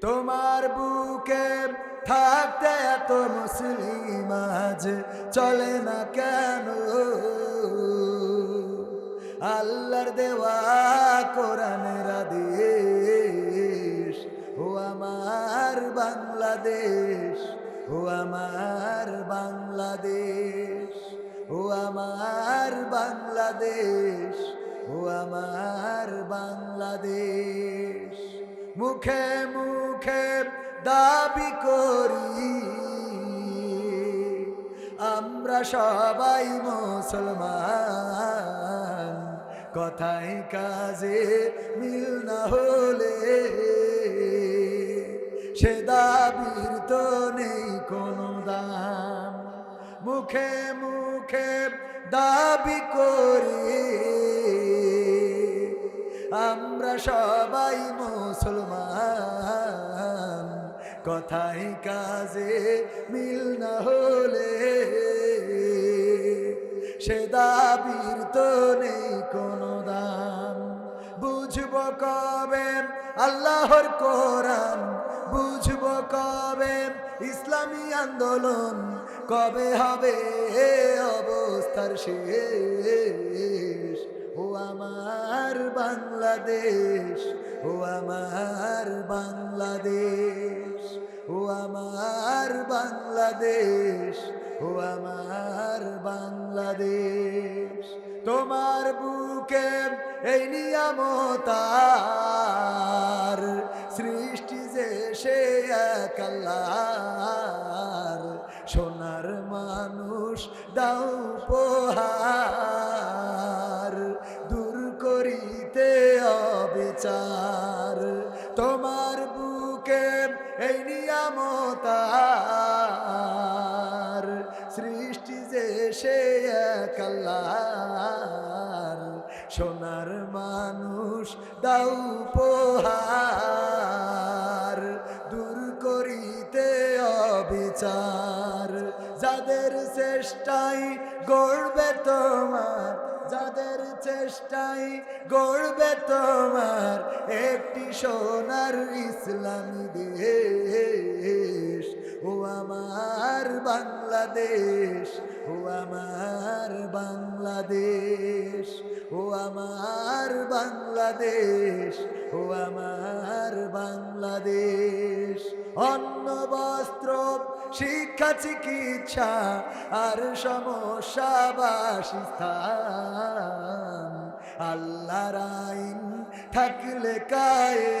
তোমার বুকে থাকতে এত মুসলিম আজ চলে না কেন? আল্লাহর দেওয়া কোরআনের আদেশ, ও আমার বাংলাদেশ, ও আমার বাংলাদেশ, ও আমার বাংলাদেশ, ও আমার বাংলাদেশ। মুখে মুখে দাবি করি, আমরা সবাই মুসলমান। কথায় কাজে মিল না হলে সে দাবির তো নেই কোনো দাম। মুখে মুখে দাবি করি আমরা সবাই মুসলমান। কথায় কাজে মিল না হলে সে দাবির তো নেই কোনো দাম। বুঝব কবে আল্লাহর কোরআন? বুঝব কবে ইসলামী আন্দোলন? কবে হবে অবস্থার শেষ? আমার বাংলাদেশ, ও আমার বাংলাদেশ, ও আমার বাংলাদেশ, ও আমার বাংলাদেশ। তোমার বুকে এই নিয়ামতার সৃষ্টি যে সে এক সোনার মানুষ দাও অবিচার তোমার বুকে এই নিয়ামতার সৃষ্টি যে সে আল্লাহর। সোনার মানুষ দাউ পোহার দূর করিতে অবিচার। যাদের চেষ্টাই গড়বে তোমার যাদের চেষ্টাই গড়বে তোমার, একটি সোনার ইসলামী দেশ। ও আমার বাংলাদেশ, ও আমার বাংলাদেশ, ও আমার বাংলাদেশ, ও আমার বাংলাদেশ। অন্ন, বস্ত্র শিক্ষা, চিকিৎসা আর সমস্যা বাসস্থান। আল্লাহর আইন থাকলে কায়ে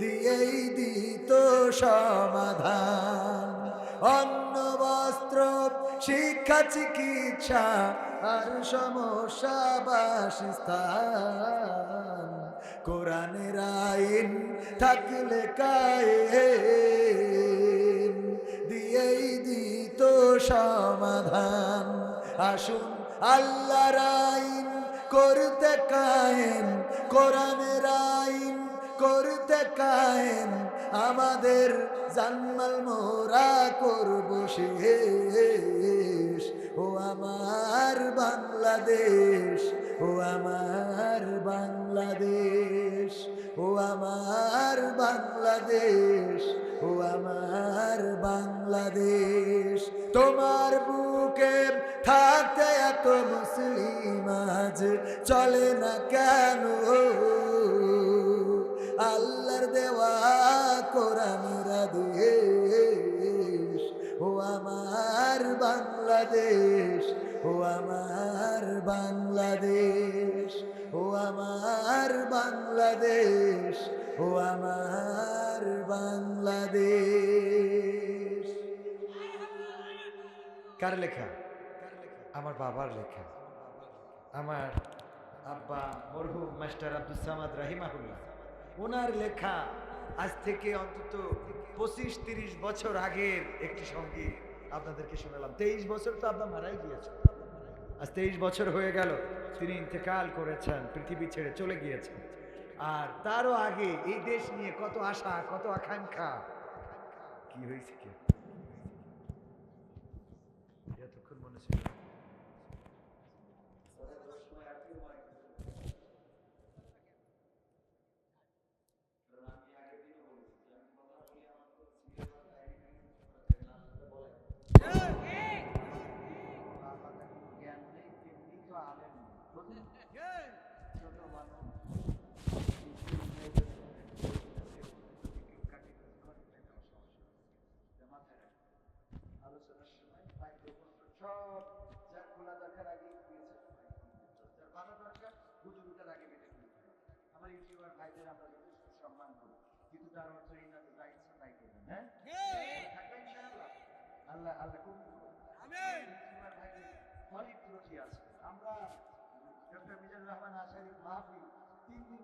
দিয়েই দিত সমাধান। অন্ন, বস্ত্র, শিক্ষা, চিকিৎসা আর সমস্যা বাসস্থান। কোরআনের আইন থাকলে কায়ে দিয়েই দিত সমাধান। আসুন আল্লাহর আইন করতে কায়েম। কোরআনের আইন করতে কায়েম। আমাদের জানমাল মোরা করব শেষ। ও আমার বাংলাদেশ। ও আমার বাংলাদেশ, ও আমার বাংলাদেশ, ও আমার বাংলাদেশ। তোমার বুকে থাকতে এত মুসলিম আজ চলে না কেন? আল্লাহর দেওয়া কোরআনের দেশ ও আমার বাংলাদেশ, ও আমার বাংলাদেশ, ও আমার বাংলাদেশ, ও আমার বাংলাদেশ। কার লেখা? আমার বাবার লেখা। আমার আব্বা মরহুম মাস্টার আব্দুল সামাদ রাহিমাহুল্লাহ। ওনার লেখা আজ থেকে অন্তত পঁচিশ তিরিশ বছর আগের একটি সংগীত। আপনাদেরকে শোনালাম। তেইশ বছর তো আপনার মারাই গিয়েছে। আজ তেইশ বছর হয়ে গেল, তিনি ইন্তেকাল করেছেন, পৃথিবী ছেড়ে চলে গিয়েছেন। আর তারও আগে এই দেশ নিয়ে কত আশা, কত আকাঙ্ক্ষা। কি হয়েছে কি? এতক্ষণ মনে ছিল। আমার ইউটিউবার ভাইদের আমরা যথেষ্ট সম্মান করি। কিন্তু তার